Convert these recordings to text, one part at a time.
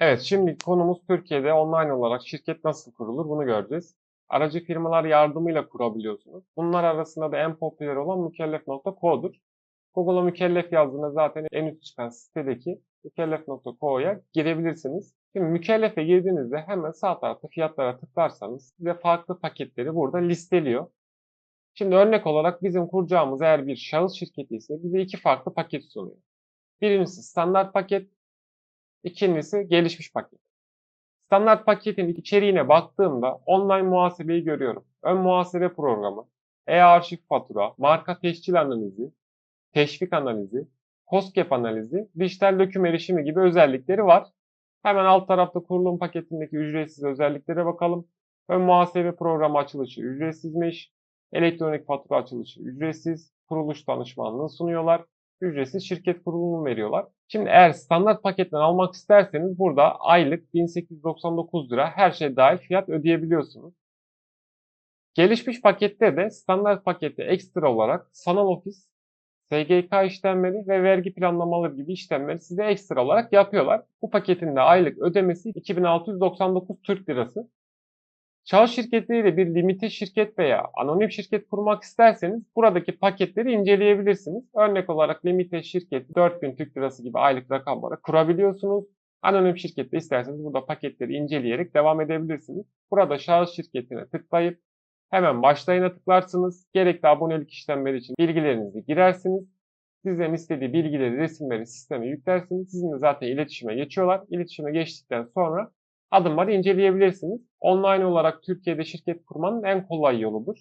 Evet, şimdi konumuz Türkiye'de online olarak şirket nasıl kurulur bunu göreceğiz. Aracı firmalar yardımıyla kurabiliyorsunuz. Bunlar arasında da en popüler olan mükellef.co'dur. Google'a mükellef yazdığında zaten en üst çıkan sitedeki mükellef.co'ya girebilirsiniz. Şimdi mükellefe girdiğinizde hemen sağ tarafta fiyatlara tıklarsanız size farklı paketleri burada listeliyor. Şimdi örnek olarak bizim kuracağımız eğer bir şahıs şirketi ise bize iki farklı paket sunuyor. Birincisi standart paket, ikincisi gelişmiş paket. Standart paketin içeriğine baktığımda online muhasebeyi görüyorum. Ön muhasebe programı, e-arşiv fatura, marka teşkil analizi, teşvik analizi, COSGAP analizi, dijital döküm erişimi gibi özellikleri var. Hemen alt tarafta kurulum paketindeki ücretsiz özelliklere bakalım. Ön muhasebe programı açılışı ücretsizmiş. Elektronik fatura açılışı ücretsiz. Kuruluş danışmanlığı sunuyorlar. Ücretsiz şirket kurulumu veriyorlar. Şimdi eğer standart paketten almak isterseniz burada aylık 1899 lira her şey dahil fiyat ödeyebiliyorsunuz. Gelişmiş pakette de standart pakette ekstra olarak sanal ofis, SGK işlemleri ve vergi planlamaları gibi işlemleri size ekstra olarak yapıyorlar. Bu paketin de aylık ödemesi 2699 Türk Lirası. Şahıs şirketleriyle bir limite şirket veya anonim şirket kurmak isterseniz buradaki paketleri inceleyebilirsiniz. Örnek olarak limite şirket 4000 Türk Lirası gibi aylık rakamlara kurabiliyorsunuz. Anonim şirkette isterseniz burada paketleri inceleyerek devam edebilirsiniz. Burada şahıs şirketine tıklayıp hemen başlayına tıklarsınız. Gerekli abonelik işlemleri için bilgilerinizi girersiniz. Sizden istediği bilgileri, resimleri sisteme yüklersiniz. Sizinle zaten iletişime geçiyorlar. İletişime geçtikten sonra adımları inceleyebilirsiniz. Online olarak Türkiye'de şirket kurmanın en kolay yoludur.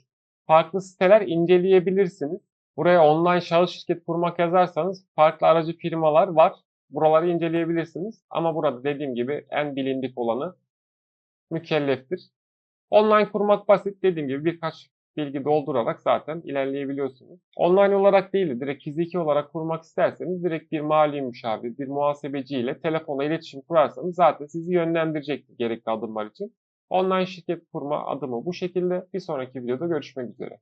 Farklı siteler inceleyebilirsiniz. Buraya online şahıs şirket kurmak yazarsanız farklı aracı firmalar var. Buraları inceleyebilirsiniz. Ama burada dediğim gibi en bilindik olanı mükelleftir. Online kurmak basit. Dediğim gibi birkaç bilgi doldurarak zaten ilerleyebiliyorsunuz. Online olarak değil de direkt fiziki olarak kurmak isterseniz direkt bir mali müşavir, bir muhasebeci ile telefonla iletişim kurarsanız zaten sizi yönlendirecektir gerekli adımlar için. Online şirket kurma adımı bu şekilde. Bir sonraki videoda görüşmek üzere.